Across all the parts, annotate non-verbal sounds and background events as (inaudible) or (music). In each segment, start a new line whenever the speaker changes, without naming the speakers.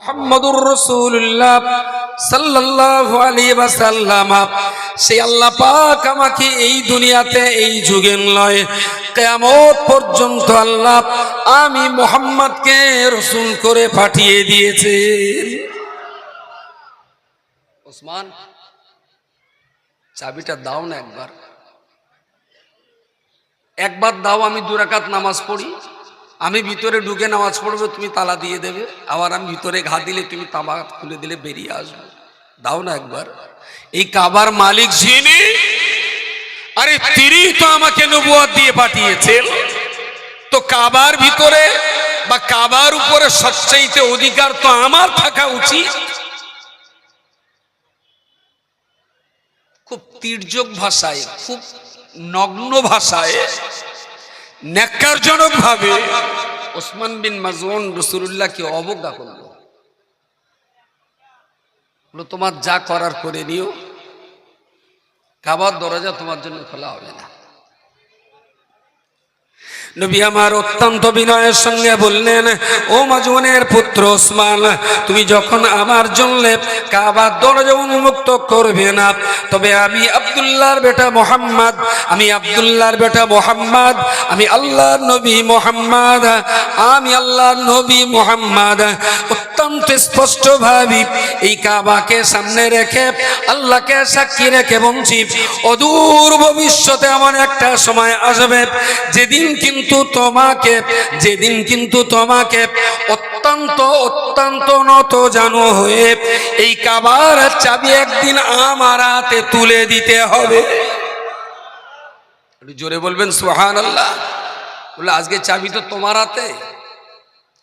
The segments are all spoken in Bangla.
মোহাম্মদুর আল্লাহ পাক আমাকে এই দুনিয়াতে, এই যুগে পর্যন্ত আল্লাহ আমি মোহাম্মদকে রসুল করে পাঠিয়ে দিয়েছে। ওসমান, চাবিটা দাও না একবার। একবার দাও, আমি দুরাকাত নামাজ পড়ি। আমি ভিতরে ঢুকে নামাজ পড়ব, তুমি তালা দিয়ে দেবে। আবার আমি ভিতরে ঘা দিলে তুমি তালা খুলে দিলে বেরিয়ে আসবে। দাও না একবার। এই কাবার মালিক যিনি, আরে তিনি তো আমাকে নবুয়াদ দিয়ে পাঠিয়েছেন। তো কাবার ভিতরে বা কাবার উপরে সবচাইতে অধিকার তো আমার থাকা উচিত। খুব তীর্যক ভাষায়, খুব নগ্ন ভাষায় ন্যাক্কারজনক ভাবে (laughs) ওসমান বিন মাজুন রসুল্লাহকে অবজ্ঞা করল। তোমার যা করার করে নিও। কাবার দরজা তোমার জন্য খোলা হবে না। নবী আমার অত্যন্ত বিনয়ের সঙ্গে বললেন, ও মাজুনের পুত্র ওসমান, তুমি যখন আমার জন্য কাবার দরজা উন্মুক্ত করবে না, তবে আমি আব্দুল্লাহর বেটা মোহাম্মদ, আমি আব্দুল্লাহর বেটা মোহাম্মদ, আমি আল্লাহর নবী মোহাম্মদ, আমি আল্লাহর নবী মোহাম্মদ। অত্যন্ত স্পষ্ট ভাবি এই কাবাকে সামনে রেখে আল্লাহকে সাক্ষী রেখে বলছি, অদূর ভবিষ্যতে এমন একটা সময় আসবে, যেদিন কিন্তু তোমাকে, যেদিন কিন্তু তোমাকে অত্যন্ত অত্যন্ত নত জানো হয়ে, এই কাবার চাবি একদিন আমার হাতে তুলে দিতে হবে। জোরে বলবেন সুহান আল্লাহ বলে, আজকে চাবি তো তোমার হাতে।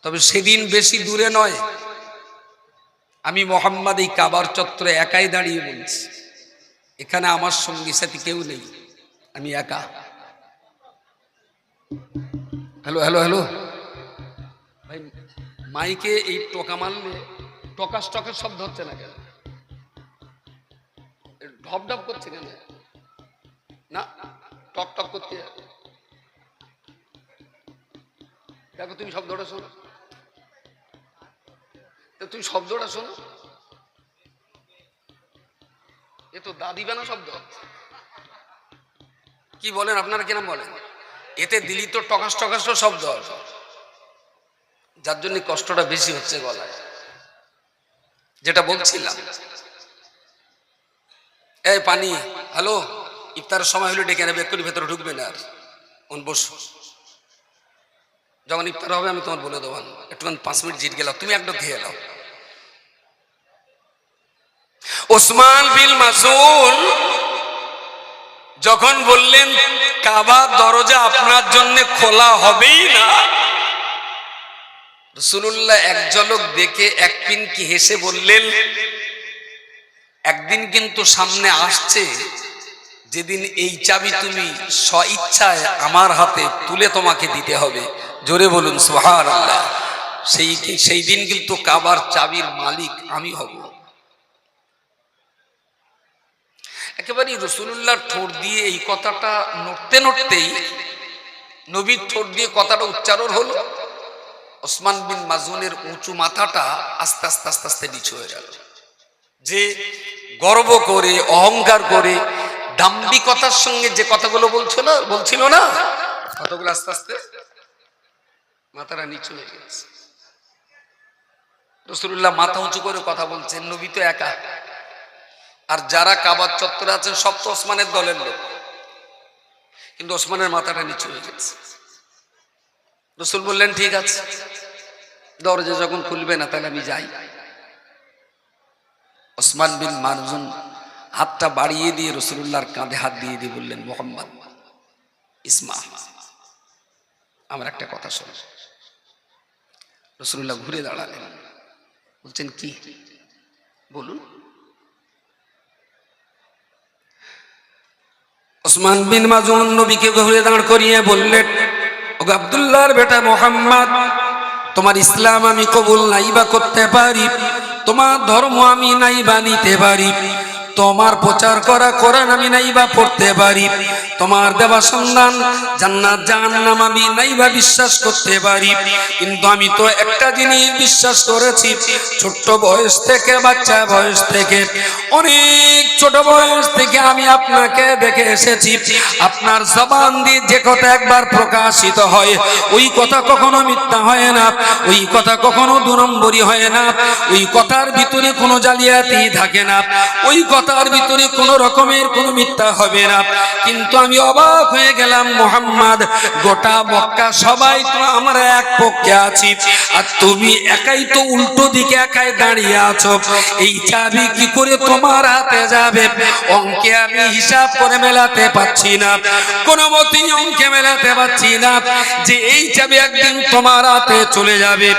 তবে সেদিন বেশি দূরে নয়। আমি মোহাম্মদ এই কাবার চত্বরে একাই দাঁড়িয়ে বলছি। এখানে আমার সঙ্গী সাথী কেউ নেই। আমি একা। হ্যালো হ্যালো হ্যালো ভাই, মাইকে এই টোকা মারলে টকাস টকাস শব্দ হচ্ছে না কেন? ঢপ ঢপ করছে কেন? না, টক টক করতে দেখো তুমি শব্দটা শোনো। তুমি শব্দটা শোনো। এ তো দাদিবানা শব্দ। কি বলেন, আপনারা কিরম বলেন? এতে দিলি তো টকাস টকাস শব্দ। যার জন্য কষ্টটা বেশি হচ্ছে গলায়। যেটা বলছিলাম। এই পানি, হ্যালো? ইফতারের সময় হলে ডেকে নেবে একটু ভেতরে ঢুকবে না আর। অন, বস। যখন ইফতার হবে, আমি তোমার বলে দেবো একটুখানি পাঁচ মিনিট জিট গেলাম, তুমি একটা খেয়ে এলাও ওসমান বিল মাসুল যখন বললেন কাবা দরজা আপনার জন্য খোলা হবেই না। রসুল্লাহ এক ঝলক দেখে এক পিনকি হেসে বললেন, একদিন কিন্তু সামনে আসছে, যেদিন এই চাবি তুমি স্ব ইচ্ছায় আমার হাতে তুলে তোমাকে দিতে হবে। জোরে বলুন সোহার আল্লাহ সেই সেই দিন কিন্তু কাবার চাবির মালিক আমি হব। একেবারে রসুল্লাহর ঠোঁট দিয়ে এই কথাটা নড়তে নড়তেই নবীর ঠোঁট দিয়ে কথাটা উচ্চারণ হলো। ওসমান বিন মাজুনের উঁচু মাথাটা আস্তে আস্তে আস্তে আস্তে নিচু হয়ে গেল। যে গর্ব করে, অহংকার করে, দাম্ভিকতার সঙ্গে যে কথাগুলো বলছিল বলছিল না কতগুলো আস্তে আস্তে মাথাটা নিচু হয়ে গেছে। রসুল্লাহ মাথা উঁচু করে কথা বলছেন, নবী তো একা। আর যারা কাবার চত্বরে আছেন, সব তো ওসমানের দলের লোক। কিন্তু ওসমানের মাথাটা নিচু হয়ে গেছে। রসুল বললেন, ঠিক আছে। দরজা যখন খুলবে না, তাহলে আমি যাই। ওসমান বিন মারজুন হাতটা বাড়িয়ে দিয়ে রসুল্লাহর কাঁধে হাত দিয়ে দিয়ে বললেন, মোহাম্মদ ইসমা আমার একটা কথা শোন। রসুল্লাহ ঘুরে দাঁড়ালেন। বলছেন, কি? বলুন। ওসমান বিন মাজুন নবীকে ঘুরে দাঁড় করিয়ে বললেন ও আবদুল্লাহর বেটা মোহাম্মদ, তোমার ইসলাম আমি কবুল নাইবা করতে পারি, তোমার ধর্ম আমি নাইবা নিতে পারি। তোমার প্রচার করা কোরআন আমি নাইবা পড়তে পারি। তোমার দেওয়া সন্ধান জান্নাত জাহান্নাম আমি নাইবা বিশ্বাস করতে পারি। কিন্তু আমি তো একটা জিনিস বিশ্বাস করেছি, ছোট্ট বয়স থেকে, বাচ্চা বয়স থেকে, অনেক ছোট বয়স থেকে আমি আপনাকে দেখে এসেছি। আপনার জবান দিয়ে যে কথা একবার প্রকাশিত হয়, ওই কথা কখনো মিথ্যা হয় না, ওই কথা কখনো দু নম্বরই হয় না, ওই কথার ভিতরে কোনো জালিয়াতি থাকে না, ওই কথার ভিতরে কোনো রকমের কোনো মিথ্যা হবে না। কিন্তু আমি অবাক হয়ে গেলাম, মোহাম্মদ, গোটা মক্কা সবাই তো আমরা এক পক্ষে আছি। আর তুমি একাই তো উল্টো দিকে একাই দাঁড়িয়ে আছো। এই চাবি কি করে তোমার হাতে যাবে? অঙ্কে আমি হিসাব করে মেলাতে পাচ্ছি না। কোনো মতেই অঙ্কে মেলাতে পাচ্ছি না যে এই চাবি একদিন তোমার হাতে চলে যাবে।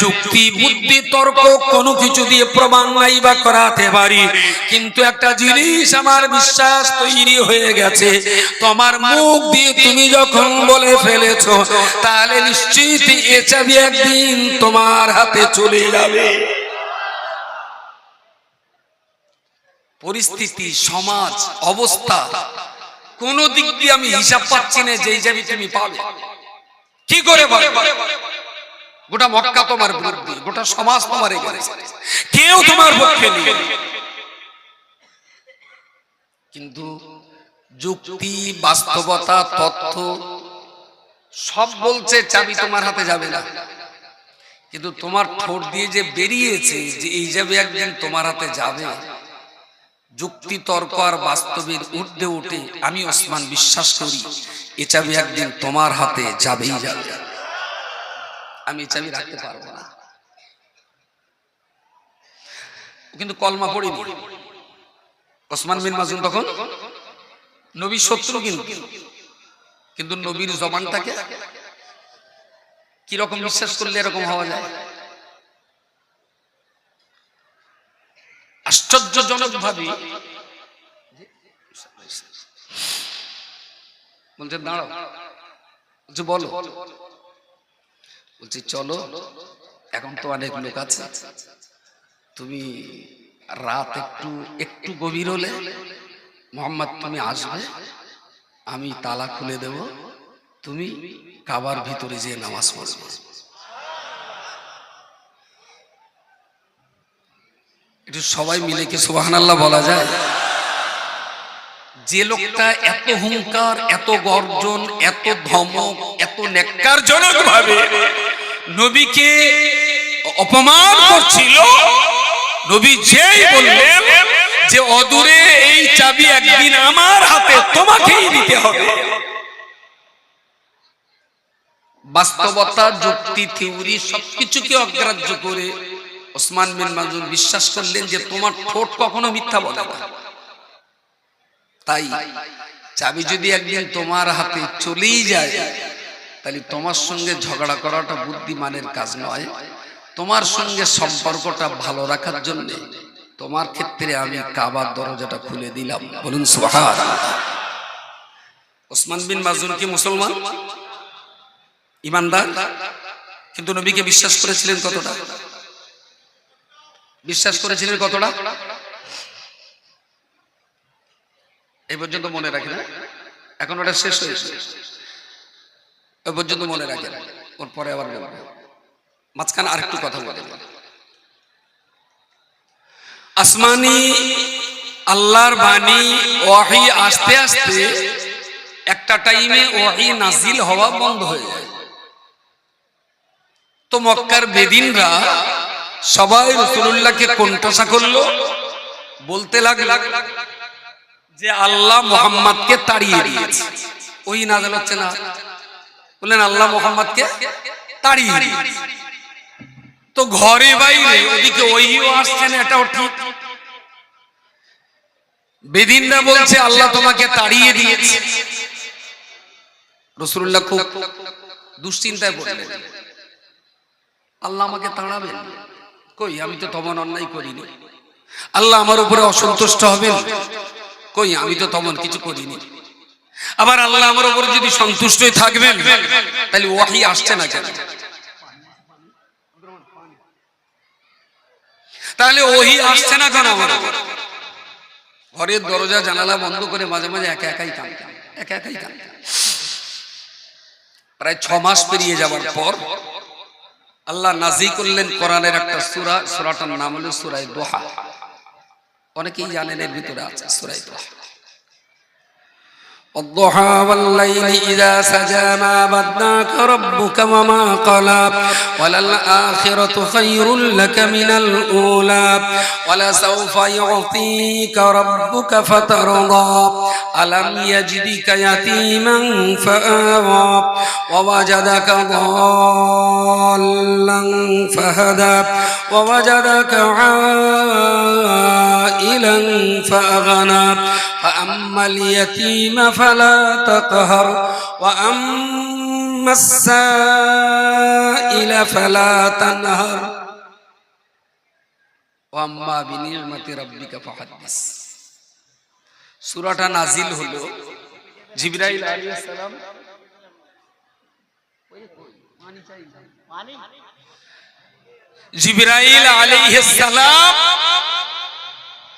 যুক্তি, বুদ্ধি, তর্ক কোনো কিছু দিয়ে প্রমাণ নাই বা করাতে পারি। কিন্তু একটা জিনিস আমার বিশ্বাস তৈরি হয়ে গেছে। তোমার মুখ দিয়ে তুমি যখন বলে ফেলেছো, তাহলে নিশ্চিত এ চাবি একদিন তোমার হাতে চলে যাবে। পরিস্থিতি, সমাজ, অবস্থা, কোন দিক দিয়ে আমি হিসাব পাচ্ছি না যেই যাবি তুমি পাবে। কি করে গোটা মক্কা তোমার বিরুদ্ধে গোটা সমাজ তোমার কেউ তোমার পক্ষে নেই। কিন্তু যুক্তি, বাস্তবতা, তথ্য সব বলছে, চাবি তোমার হাতে যাবে না। কিন্তু তোমার ঠোঁট দিয়ে যে বেরিয়েছে, যে এই যাবে একদিন তোমার হাতে যাবে, যুক্তি, তর্ক আর বাস্তবের ঊর্ধ্বে উঠে আমি ওসমান বিশ্বাস করি, এ চাবি একদিন তোমার হাতে যাবেই যাবে। আমি এ চাবি রাখতে পারব না। কিন্তু কলমা পড়িনি। ওসমান বিন মাজুন তখন? নবীর শত্রু কিন্তু। কিন্তু নবীর জবানটাকে কীরকম বিশ্বাস করলে এরকম হওয়া যায়? আশ্চর্যজনক ভাবে বলছে, দাঁড়াও, বলছে, বলো। বলছি, চলো, এখন তো অনেক লোক আছে। তুমি রাত একটু একটু গভীর হলে, মোহাম্মদ, তুমি আসবে, আমি তালা খুলে দেব, তুমি কাবার ভিতরে যে নামাজ পড়বে। একটু সবাই মিলে কি সুবাহান আল্লাহ বলা যায়? যে লোকটা এত হুঙ্কার এত গর্জন, এত ধমক, এত নেককারজনক ভাবে নবীকে অপমান করছিল নবী যেই বললেন যে অদূরে এই চাবি একদিন আমার হাতে তোমাকেই দিতে হবে। বাস্তবতা যুক্তি থিওরি সবকিছুকে অগ্রাহ্য করে ওসমান বিন মাজুন বিশ্বাস করলেন যে তোমার ঠোঁট কখনো মিথ্যা বলে না। তাই চাবি যদি একদিন তোমার হাতে চলেই যায় তাহলে তোমার সঙ্গে ঝগড়া করাটা বুদ্ধিমানের কাজ নয়। তোমার সঙ্গে সম্পর্কটা ভালো রাখার জন্য তোমার ক্ষেত্রে আমি কাবার দরজাটা খুলে দিলাম। বলুন ওসমান বিন মাজুন কি মুসলমান? ইমানদার? কিন্তু নবীকে বিশ্বাস করেছিলেন কতটা? বিশ্বাস করেছিলেন কতটা? এই পর্যন্ত মনে রাখেন এখন ওটা শেষ হয়েছে। ওই পর্যন্ত মনে রাখেন, ওর পরে আবার মাঝখানে আরেকটু কথা বলে। আসমানি আল্লাহর বাণী ওয়াহি আস্তে আস্তে একটা টাইমে ওয়াহি নাজিল হওয়া বন্ধ হয়ে যায়। তো মক্কার বেদিনরা সবাই রসুল্লাহকে কোনটাসা করল, বলতে লাগল যে আল্লাহ মোহাম্মদকে তাড়িয়ে দিয়েছে। ওই নাজল হচ্ছে না। বললেন, আল্লাহ মোহাম্মদকে তাড়িয়ে দিয়েছে। তো ঘরে বাইরে ওদিকে ওইও আসছে না, এটাও ঠিক। বেদিনরা বলছে, আল্লাহ তোমাকে তাড়িয়ে দিয়েছে। রসুল্লাহ খুব দুশ্চিন্তায় পড়লেন। আল্লাহ আমাকে তাড়াবেন? কই, আমি তো তমন অন্যায় করিনি। আল্লাহ আমার উপরে অসন্তুষ্ট হবেন? কই, আমি তো তমন কিছু করিনি। আবার আল্লাহ আমার উপরে যদি সন্তুষ্টই থাকবেন, তাহলে ওয়াহি আসছে না কেন? তাহলে ওহি আসছে না কেন ঘরের দরজা, জানালা বন্ধ করে মাঝে মাঝে একা একাই কাঁদতাম একা একাই কাঁদতাম প্রায় ছ মাস পেরিয়ে যাওয়ার পর আল্লাহ নাজি করলেন কোরআনের একটা সুরা। সুরাটার নাম হলো সুরাই দোহা। অনেকেই জানেন এর ভিতরে আছে সুরাই দোহা। والضحى والليل إذا سجى ما بدناك ربك وما قلى وللآخرة خير لك من الأولى ولسوف يعطيك ربك فترضى. ألم يجدك يتيما فآوى ووجدك ضالا فهدى ووجدك عائلا فأغنى. فأما اليتيم فلا تقهر وأما السائل فلا تنهر ওয়াম্মা বিনিয়ামতি রাব্বিকা ফাহাদ্দিস সূরাটা নাজিল হলো জিবরাইল আলাইহিস সালাম জিবরাইল আলাইহিস সালাম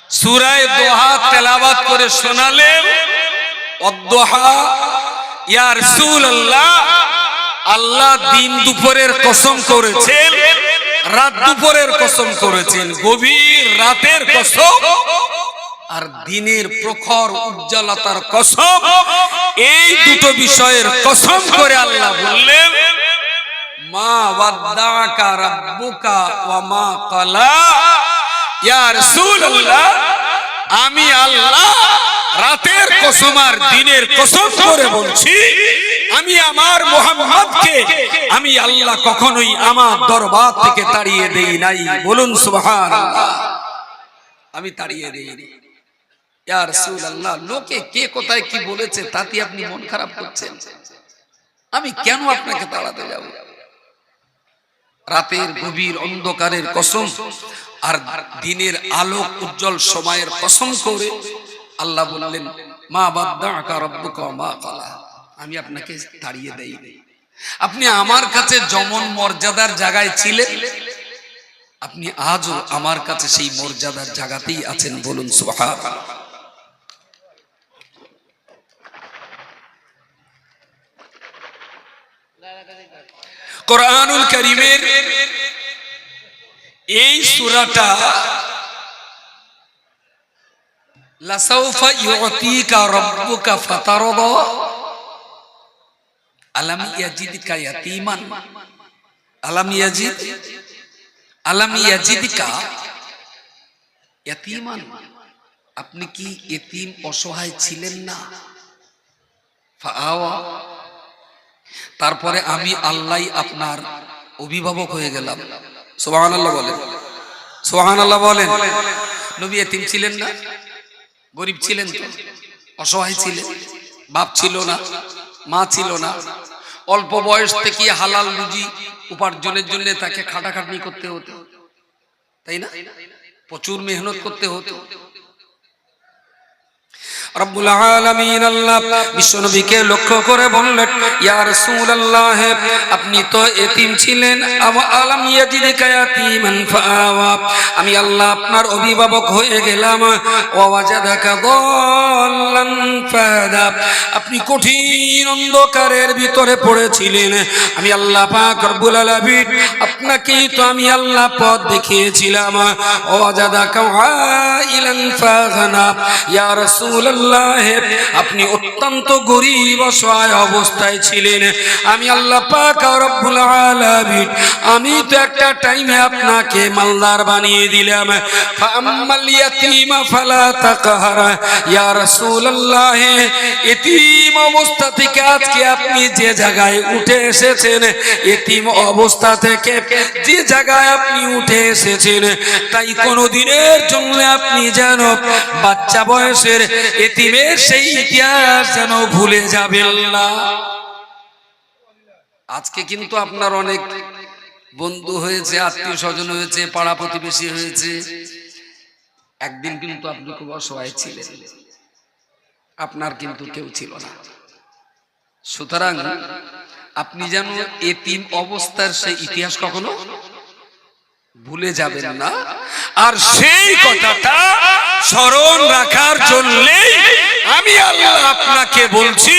সূরা দোহা তেলাওয়াত করে শোনালেন অদ্দোহা ইয়া রাসূলুল্লাহ আল্লাহ দিন দুপুরের কসম করেছেন, রাত দুপুরের কসম করেছেন, গভীর রাতের কসম, আর দিনের প্রখর উজ্জ্বলতার কসম, এই দুটো বিষয়ের কসম করে আল্লাহ বললেন, মা ওয়াদ্দাকা রাব্বুকা ওয়া মা ক্বালা, ইয়া রাসূলুল্লাহ, আমি আল্লাহ রাতের কসম আর দিনের কসম করে বলছি, আমি আমার মোহাম্মদকে আমি আল্লাহ কখনোই আমার দরবার থেকে তাড়িয়ে দেই নাই। বলুন সুবহানাল্লাহ। আমি তাড়িয়ে দেইনি ইয়া রাসূলুল্লাহ, লোকে কে কোথায় কি বলেছে তাতে আপনি মন খারাপ করছেন। আমি কেন আপনাকে তাড়াতে যাব? রাতের গভীর অন্ধকারের কসম আর দিনের আলোক উজ্জ্বল সময়ের কসম করে আল্লাহ বললেন, মা বাদ্দাকা রব্বুকা মা কালা আমি আপনাকে তাড়িয়ে দেই। আপনি আমার কাছে যেমন মর্যাদার জায়গায় ছিলেন? আপনি আজও আমার কাছে সেই মর্যাদার জায়গাতেই আছেন বলুন, সুবহানাল্লাহ। কোরআনুল করিমের এই সূরাটা ফাতারদা আলাম ইয়াতীমান আলাম ইয়াজিদ আলাম ইয়াতীমান আপনি কি এতিম অসহায় ছিলেন না তারপরে আমি আল্লাহ আপনার অভিভাবক হয়ে গেলাম সোহান আল্লাহ বলেন সোহান আল্লাহ বলেন নবী এতিম ছিলেন না গরিব ছিলেন অসহায় ছিলেন। বাপ ছিল না, মা ছিল না। অল্প বয়স থেকে হালাল রুজি উপার্জনের জন্য তাকে খাটাখাটনি করতে হতো। তাই না? প্রচুর মেহনত করতে হতো। রব্বুল আলামিন আল্লাহ বিশ্বনবীকে লক্ষ্য করে বললেন, ইয়া রাসূলুল্লাহ, আপনি তো এতিম ছিলেন। আলাম ইয়াজিদকা ইয়াতীমান ফাআওয়া। আমি আল্লাহ আপনার অভিভাবক হয়ে গেলাম। ওয়া ওয়াজাদাকা দাল্লান ফাহাদা আপনি কঠিন অন্ধকারের ভিতরে পড়েছিলেন। আমি আল্লাহ পাক রব্বুল আলামিন আপনাকেই তো আমি আল্লাহ পথ দেখিয়েছিলাম। ওয়া ওয়াজাদাকা আইলান ফাগানা ইয়া রাসূলুল্লাহ আপনি অত্যন্ত গরিব, অসহায় অবস্থায় ছিলেন। আমি আল্লাহ পাক রব্বুল আলামিন, আমি তো একটা টাইমে আপনাকে মালদার বানিয়ে দিলাম। ফাম্মাল ইয়াতীমা ফালা তাকহার। ইয়া রাসূলুল্লাহ এতিম অবস্থা থেকে আজকে আপনি যে জায়গায় উঠে এসেছেন, এতিম অবস্থা থেকে যে জায়গায় আপনি উঠে এসেছেন, তাই কোনো দিনের জন্য আপনি যেন বাচ্চা বয়সের এতিমের সেই ইতিহাস যেন ভুলে যাবেন না। আজকে কিন্তু আপনার অনেক বন্ধু হয়েছে আত্মীয় স্বজন হয়েছে, পাড়া প্রতিবেশী হয়েছে। একদিন কিন্তু আপনি খুব অসহায় ছিলেন। আপনার কিন্তু কেউ ছিল না সুতরাং আপনি যেন এতিম অবস্থার সেই ইতিহাস কখনো ভুলে যাবেন না আর সেই কথাটা স্মরণ রাখার জন্য আমি আল্লাহ আপনাকে বলছি।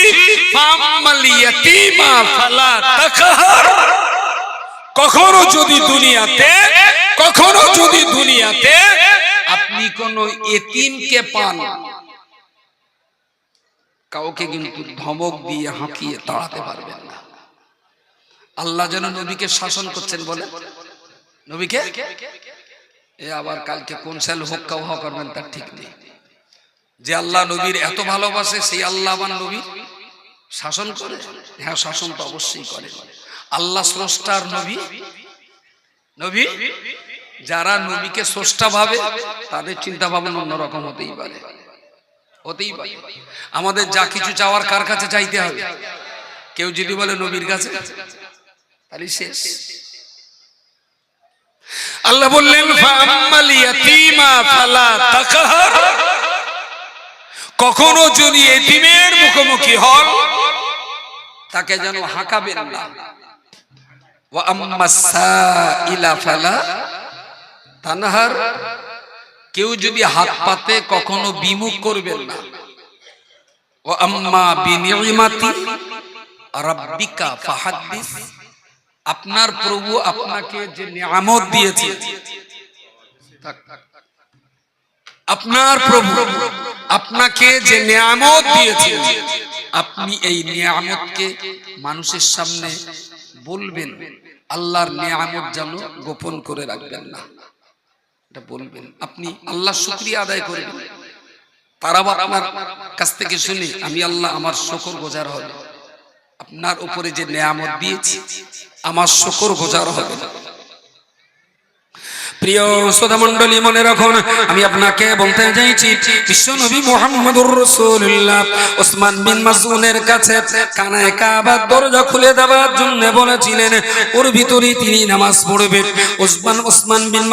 কখনো যদি দুনিয়াতে, কখনো যদি দুনিয়াতে আপনি কোন এতিমকে পান কাউকে কিন্তু ধমক দিয়ে হাঁকিয়ে তাড়াতে পারবেন না। আল্লাহ যেন নবীকে শাসন করছেন বলে। নবীকে? এ আবার কালকে কোন সাল হোক্কা উহা করবেন তার ঠিক নেই। যে আল্লাহ নবীর এত ভালোবাসে সেই আল্লাহ আমার নবীর শাসন করে? হ্যাঁ শাসন তো অবশ্যই করে। আল্লাহ স্রষ্টার নবী। নবী। যারা নবীকে স্রষ্টা ভাবে তাদের চিন্তা ভাবনা অন্যরকম হতেই পারে। হতেই পারে। আমাদের যা কিছু চাওয়ার কার কাছে চাইতে হবে? কেউ যদি বলে নবীর কাছে তাহলে শেষ। আল্লাহ বললেন কখনো যদি এতিমের মুখোমুখি হন তাকে যেন হাঁকাবেন না। ওয়া সাইলা ফালা তানহার। কেউ যদি হাত পাতে কখনো বিমুখ করবেন না। ও আম্মা বিনিমাতি রাব্বিকা ফাহাদ্দিস। আপনার প্রভু আপনাকে যে নিয়ামত দিয়েছে। আপনার প্রভু আপনাকে যে নিয়ামত দিয়েছে। আপনি এই নিয়ামতকে মানুষের সামনে বলবেন। আল্লাহর নিয়ামত যেন গোপন করে রাখবেন না। এটা বলবেন। আপনি আল্লাহ শুক্রিয়া আদায় করবেন তারা আমার কাছ থেকে শুনে আমি আল্লাহ আমার শকর গোজার হবে। আপনার উপরে যে নেয়ামত দিয়েছি আমার শকর গোজার হবে। প্রিয় শ্রোতা মন্ডলী মনে রাখুন, আমি আপনাকে বলতে রসুল্লাহ ওসমান বিন কাছে দরজা খুলে দেওয়ার জন্য বলেছিলেন, ওর তিনি নামাজ ওসমান ওসমান বিন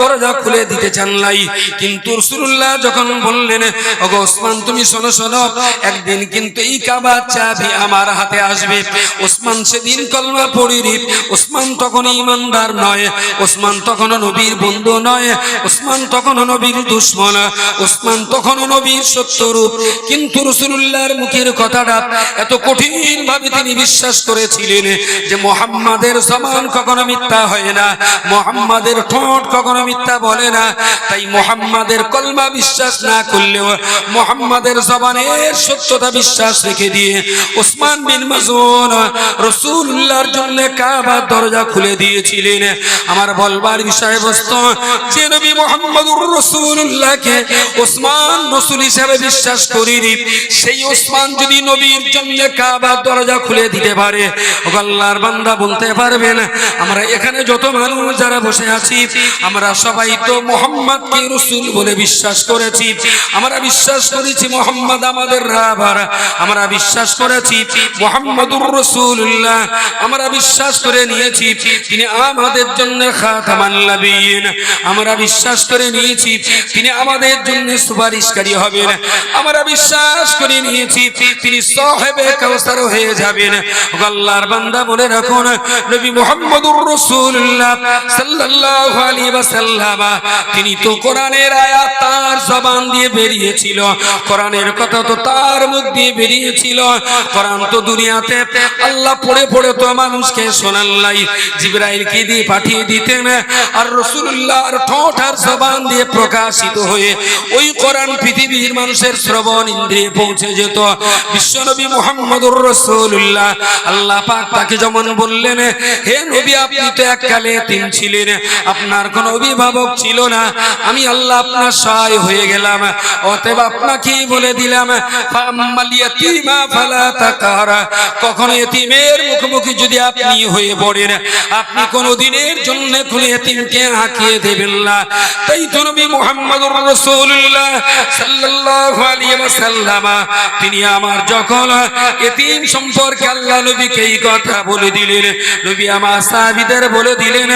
দরজা খুলে দিতে চান নাই। কিন্তু রসুল্লাহ যখন বললেন, ওগো ওসমান, তুমি শোনো শোনো, একদিন কিন্তু এই কাবার চাবি আমার হাতে আসবে। ওসমান সেদিন কলমা পড়িনি ওসমান তখন ইমানদার নয়। ওসমান তখন নবীর বন্ধু নয়। ওসমান তখন নবীর দুশ্মন। ওসমান তখন নবীর সত্যরূপ কিন্তু রসুল্লাহর মুখের কথাটা এত কঠিন ভাবে তিনি বিশ্বাস করেছিলেন যে মোহাম্মদের সমান কখনো মিথ্যা হয় না। মোহাম্মদের ঠোঁট কখনো মিথ্যা বলে না। তাই মোহাম্মদের কলমা বিশ্বাস না করলেও মোহাম্মদের জবানের সত্যতা বিশ্বাস রেখে দিয়ে ওসমান বিন মাজুন রসুল্লাহর জন্য কাবার দরজা খুলে দিয়েছিলেন। আমার বলবার বিষয়বস্তু যে নবী মোহাম্মদুর রসুল্লাহকে ওসমান রসুল হিসাবে বিশ্বাস করিনি, সেই ওসমান যদি নবীর জন্য কাবার দরজা খুলে দিতে পারে ও আল্লাহর বান্দা বলতে পারবেন, আমরা এখানে যত মানুষ যারা বসে আছি, আমরা সবাই তো মোহাম্মদকে রসুল বলে বিশ্বাস করেছি, আমরা বিশ্বাস করেছি মোহাম্মদ আমাদের রাবার আমরা বিশ্বাস করেছি মোহাম্মদুর রসুল্লাহ আমরা বিশ্বাস করে নিয়েছি, তিনি আমাদের জন্য খাতামান নবীন। আমরা বিশ্বাস করে নিয়েছি, তিনি আমাদের জন্য সুপারিশকারী হবেন। আমরা বিশ্বাস করে নিয়েছি, তিনি সাহেবে কাউসার হয়ে যাবেন। আল্লাহর বান্দা বলে রাখুন, নবী মুহাম্মদুর রাসূলুল্লাহ সাল্লাল্লাহু আলাইহি ওয়াসাল্লাম, তিনি তো কোরআনের আয়াত তার জবান দিয়ে বেরিয়েছিল। কোরআনের কথা তো তার মুখ দিয়ে বেরিয়েছিল। কোরআন তো দুনিয়াতে আল্লাহ পড়ে পড়ে তো মানুষকে শোনাল্লাই জিব্রাইলকে দিয়ে পাঠিয়ে দিতেন আর রসুল্লাহর ঠোঁট আর জবান দিয়ে প্রকাশিত হয়ে ওই কোরআন পৃথিবীর মানুষের শ্রবণ ইন্দ্রিয়ে পৌঁছে যেত। বিশ্বনবী মোহাম্মদুর রসুল্লাহ আল্লাহ পাক তাকে যেমন বললেন, হে নবী, আপনি তো এককালে তিন ছিলেন, আপনার কোনো অভিভাবক ছিল না। আমি আল্লাহ আপনার সহায় হয়ে গেলাম। অতএব আপনাকেই বলে দিলাম কখনো এতিমের মুখোমুখি যদি আপনি হয়ে পড়েন, আপনি কোনো দিনের জন্য খুলে এতিমকে হাঁকিয়ে দেবেন না। তাই তো নবী মুহাম্মদুর রাসূলুল্লাহ সাল্লাল্লাহু আলাইহি ওয়াসাল্লাম, তিনি আমার যখন এতিম সম্পর্কে আল্লাহ নবীকে এই কথা বলে দিলেন, নবী আমার সাহাবীদের বলে দিলেন,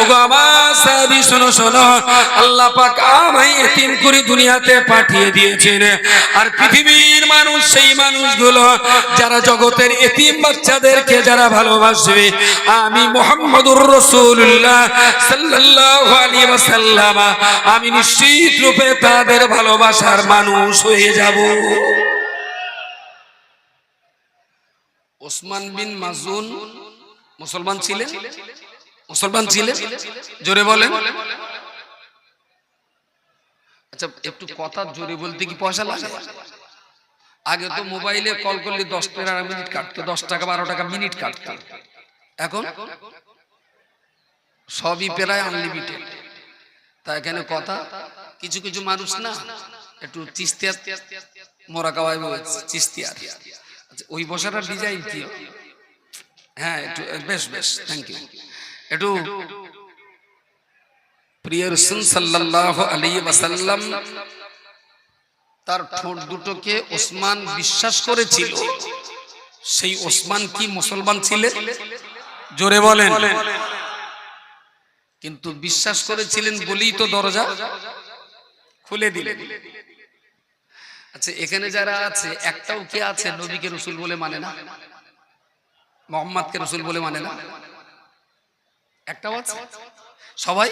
ওগো আমার সাহাবী, শোনো শোনো, আল্লাহ পাক আমায় এতিম করে দুনিয়াতে পাঠিয়ে দিয়েছেন। আর পৃথিবীর মানুষ, সেই মানুষগুলো, যারা জগতের এতিম বাচ্চাদেরকে যারা ভালোবাসবে, আমি মোহাম্মদুর রসুল রাসূলুল্লাহ সাল্লাল্লাহু আলাইহি ওয়াসাল্লাম, আমি নিশ্চিত রূপে তাদের ভালোবাসার মানুষ হয়ে যাব। ওসমান বিন মাজুন মুসলমান ছিলেন? মুসলমান ছিলেন? জোরে বলেন। আচ্ছা একটু কথা জোরে বলতে কি পয়সা লাগে? আগে তো মোবাইলে কল করলে দশ মিনিট কাটতো, দশ টাকা, বারো টাকা, মিনিট কাটতো। এখন? সবই প্রায় আনলিমিটেড তা এখানে কথা? কিছু কিছু মানুষ না একটু চিস্তিয়ার মোরা কাবাই চিস্তিয়ার আচ্ছা ওই বসাটার ডিজাইন কি হ্যাঁ একটু বেশ বেশ থ্যাংক ইউ একটু প্রিয় রসুল সাল্লাল্লাহু আলাইহি ওয়াসাল্লাম তার ঠোঁট দুটোকে ওসমান বিশ্বাস করেছিল। সেই ওসমান কি মুসলমান ছিলেন জোরে বলেন। কিন্তু বিশ্বাস করেছিলেন বলেই তো দরজা খুলে দিলেন আচ্ছা এখানে যারা আছে, একটাও কে আছে নবীকে রসুল বলে মানে না? মোহাম্মদকে রসুল বলে মানে না? একটাও আছে? সবাই?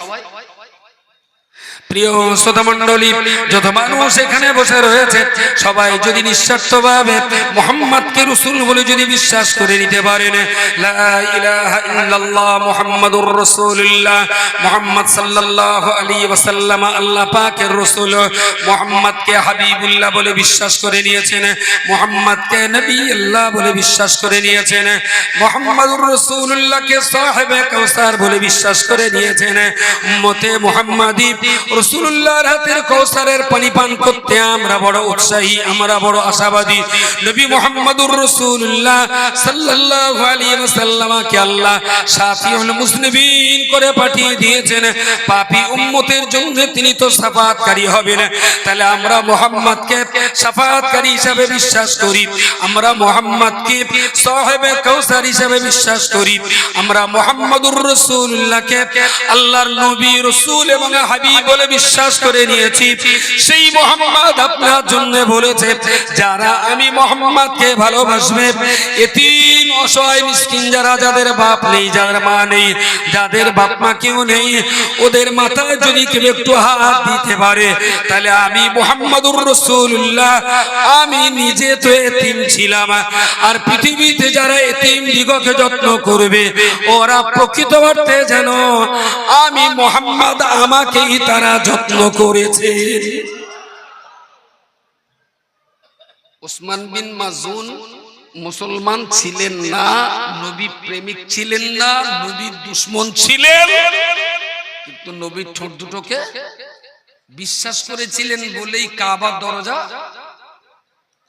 প্রিয় শ্রোতা মন্ডলী যত মানুষ এখানে বসে রয়েছে, সবাই যদি নিঃস্বার্থভাবে মোহাম্মদকে রসুল বলে যদি বিশ্বাস করে নিতে পারেন মুহাম্মদ বলে বিশ্বাস করে নিয়েছেন, মুহাম্মদকে নবী আল্লাহ বলে বিশ্বাস করে নিয়েছেন, মুহাম্মাদুর রাসূলুল্লাহকে সাহেবে বলে বিশ্বাস করে নিয়েছেন, উম্মতে মুহাম্মাদি রসুল্লাহর হাতের কৌসারের পানি পান করতে আমরা বড় উৎসাহী, আমরা বড় আশাবাদী। নবী মোহাম্মদুর রসুল্লাহ আল্লাহ করে পাঠিয়ে দিয়েছেন। উম্মতের জন্য তিনি তো শাফাআতকারী হবেন। তাহলে আমরা মোহাম্মদকে শাফাআতকারী হিসাবে বিশ্বাস করি। আমরা মোহাম্মদকে কৌসার হিসাবে বিশ্বাস করি। আমরা মোহাম্মদুর রসুল্লাহকে আল্লাহর নবী, রসুল এবং বলে বিশ্বাস করে নিয়েছি। সেই মোহাম্মদ আপনার জন্য বলেছে, যারা আমি মোহাম্মদকে ভালোবাসবে, এতিম, অসহায়, মিসকিন যারা, যাদের বাপ নেই যাদের মা নেই, যাদের বাপ মা কেউ নেই, ওদের মাথায় যদি কেউ একটু হাত দিতে পারে, তাহলে আমি মোহাম্মদুর রসুল্লাহ আমি নিজে তো এতিম ছিলাম, আর পৃথিবীতে যারা এতিম দিগকে যত্ন করবে, ওরা প্রকৃত অর্থে যেন আমি মোহাম্মদ আমাকেই তারা যত্ন করেছে। ওসমান বিন মাজুন মুসলমান ছিলেন না, নবী প্রেমিক ছিলেন না নবীর দুশ্মন ছিলেন। কিন্তু নবীর ঠোঁট দুটোকে বিশ্বাস করেছিলেন বলেই কাবার দরজা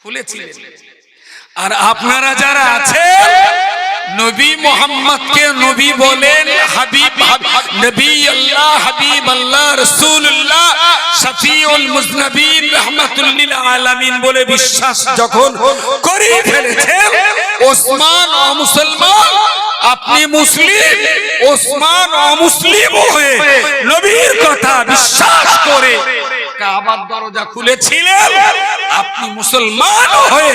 খুলেছিলেন। আর আপনারা যারা আছেন নবী মোহাম্মদকে নবী বলেন হাবিব নবী আল্লাহ হাবিব আল্লাহ রাসূলুল্লাহ, শফিউল মুজনবিন, রাহমাতুল আলামিন বলে বিশ্বাস যখন করে ফেলেছেন, ওসমান অমুসলমান আপনি মুসলিম, ওসমান অমুসলিম হয়ে নবীর কথা বিশ্বাস করে কাবার দরজা খুলেছিলেন? আপনি মুসলমান হয়ে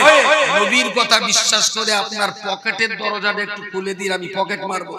নবীর কথা বিশ্বাস করে আপনার পকেটের দরজাটা একটু খুলে দিন আমি পকেট মারবো।